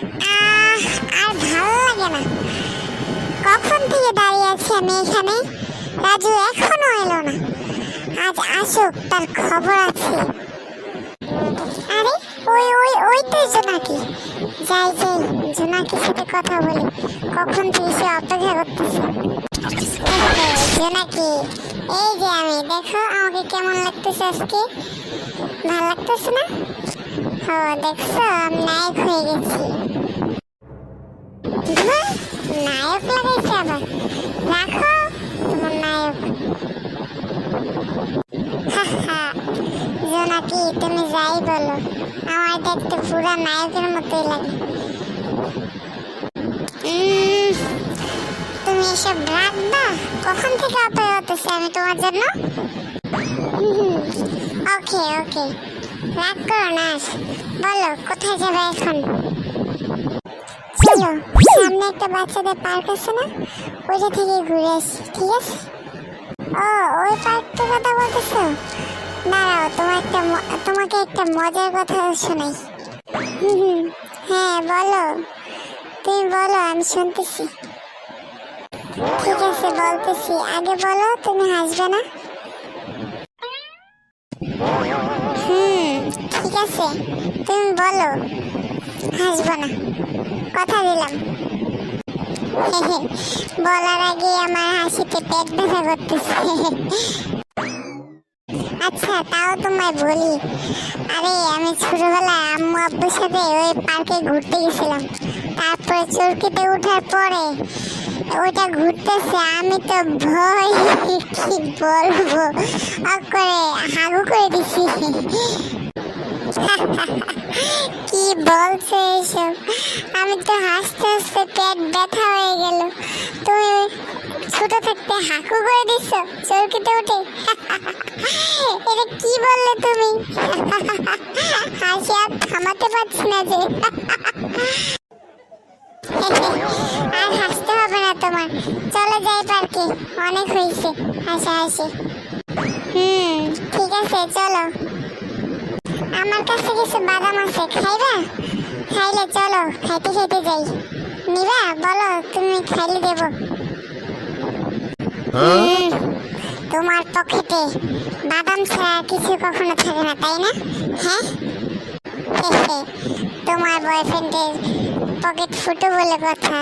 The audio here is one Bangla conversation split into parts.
আর ভালো লাগে না। কখন থেকে দাঁড়িয়ে আছি আমি এখানে? রাজু এখনও এলো না। আজ আসুক, তার খবর আছে। আরে, ওই ওই ওই তো জোনাকি। যাই যাই, জোনাকির সাথে কথা বলি। কখন থেকে সে অপেক্ষা করতেছে? জোনাকি, এই যে আমি, দেখো আমাকে কেমন লাগতেছে আজকে? ভালো লাগতেছে না? ও, দেখছ, আমি নায়ক হয়ে গেছি। ধুর, নায়ক লাগাইছে আবার রাখো তোমার নায়ক। জোনাকি তুমি যাই বলো। আমার দেখতে পুরা নায়কের মতোই লাগে। তুমি এসব রাখবা কখন থেকে অপেক্ষা করতেছি আমি তোমার জন্য? ওকে ওকে। রাগ করো না। বলো কোথায় যাবে এখন? চলো সামনে একটা বাচ্চাদের পার্ক আছে না? ওইটা থেকে ঘুরে আসি, ঠিক আছে? ও, ওই পার্কটার কথা বলতেছো? দাঁড়াও, তোমার একটা তোমাকে একটা মজার কথা শোনাই। হুম হ্যাঁ বলো। তুমি বলো, আমি শুনতেছি। ঠিক আছে, বলতেছি। আগে বলো, তুমি হাসবে না? হুম, ঠিক আছে। তুমি বলো, হাসবো না। কথা দিলাম। বলার আগে আমার হাসিতে পেট ব্যথা করতেছে। আচ্ছা তাও তোমায় বলি। আরে, আমি ছোটবেলায় আম্মু আব্বুর সাথে ওই পার্কে ঘুরতে গেছিলাম। তারপরে চরকিতে ওঠার পরে ওটা ঘুরতেছে, আমি তো ভয়, কি বলব? করে হাগু করে দিছি। কি বলছো এসব আমি তো হাসতে হাসতে পেট ব্যথা হয়ে গেল। তুমি ছোট থাকতে হাকু করে দিচ্ছ চরকিতে উঠে? এটা কি বললে তুমি? হাসি আর থামাতে পারছি না যে। আর হাসতে হবে না তোমার। চলে যাই পার্কে। অনেক হয়েছে। হাসা হাসি। হুম, ঠিক আছে, চলো। আমার কাছে কিছু বাদাম আছে খাইবা? খাইলে চলো খাইতে খাইতে যাই। নিবা? বলো তুমি খাইলে দেবো। হুম, তোমার পকেটে বাদাম ছাড়া কিছু কখনো থাকে না তাই না? হ্যাঁ? তোমার বয়ফ্রেন্ডের পকেট ফুটো বলে কথা।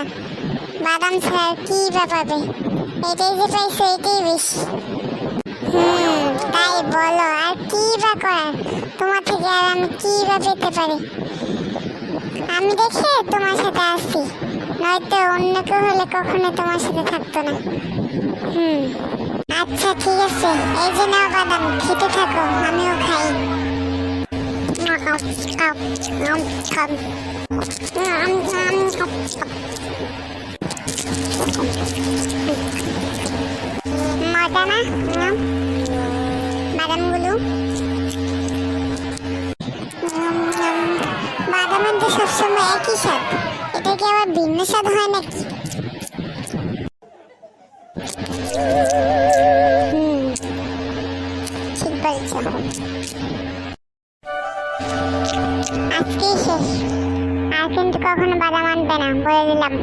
বাদাম ছাড়া কি বা পাবে? এটাই যে পাইছো এটাই বেশি। হুম তাই বলো আর কি বা করার? আর আমি কি বা পেতে পারি? আমি দেখে তোমার সাথে আসছি নয়তো অন্য কেউ হলে কখনো তোমার সাথে থাকতো না। হুম। আচ্ছা ঠিক আছে। এই যে নাও বাদাম, খেতে থাকো, আমিও খাই। মজা না বাদামগুলো বাদামের তো সবসময় একই স্বাদ। এটা কি আবার ভিন্ন স্বাদ হয় নাকি? আজকেই শেষ। আর কিন্তু কখনো বাদাম আনবে না, বলে দিলাম।